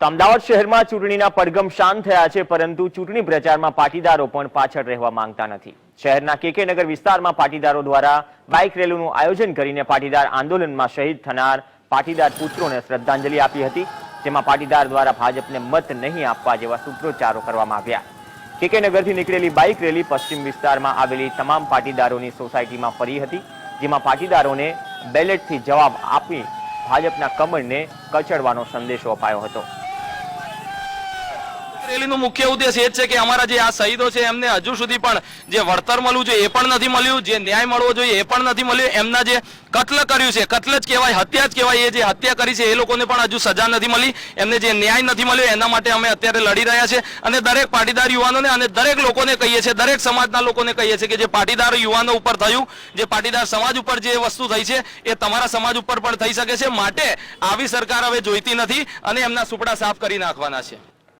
અમદાવાદ શહેરમાં ચૂંટણીના પડઘમ શાંત થયા છે, પરંતુ ચૂંટણી પ્રચારમાં પાટીદારો પણ પાછળ રહેવા માંગતા નથી. શહેરના કે નગર વિસ્તારમાં પાટીદારો દ્વારા બાઇક રેલીનું આયોજન કરીને પાટીદાર આંદોલનમાં શહીદ થનાર પાટીદાર પુત્રોને શ્રદ્ધાંજલિ આપી હતી, જેમાં પાટીદાર દ્વારા ભાજપને મત નહીં આપવા જેવા સૂત્રોચ્ચારો કરવામાં આવ્યા. કેકે નગરથી નીકળેલી બાઇક રેલી પશ્ચિમ વિસ્તારમાં આવેલી તમામ પાટીદારોની સોસાયટીમાં ફરી હતી, જેમાં પાટીદારોને બેલેટથી જવાબ આપી ભાજપના કમળને કચડવાનો સંદેશો અપાયો હતો. રેલીનું મુખ્ય ઉદ્દેશ એ છે કે અમારા જે આ શહીદો છે, એમને હજુ સુધી પણ જે વળતર મળવું જોઈએ એ પણ નથી મળ્યું, જે ન્યાય મળવો જોઈએ એ પણ નથી મળ્યું. એમના જે કત્લ કર્યું છે, કત્લ જ કહેવાય, હત્યા જ કહેવાય, એ જે હત્યા કરી છે એ લોકોને પણ હજુ સજા નથી મળી. એમને જે ન્યાય નથી મળ્યો, એના માટે અમે અત્યારે લડી રહ્યા છે. અને દરેક પાટીદાર યુવાનોને અને દરેક લોકોને કહીએ છીએ, દરેક સમાજના લોકોને કહીએ છીએ કે જે પાટીદાર યુવાનો ઉપર થયું, જે પાટીદાર સમાજ ઉપર જે વસ્તુ થઈ છે, એ તમારા સમાજ ઉપર પણ થઈ શકે છે. માટે આવી સરકાર હવે જોઈતી નથી અને એમના સુપડા સાફ કરી નાખવાના છે.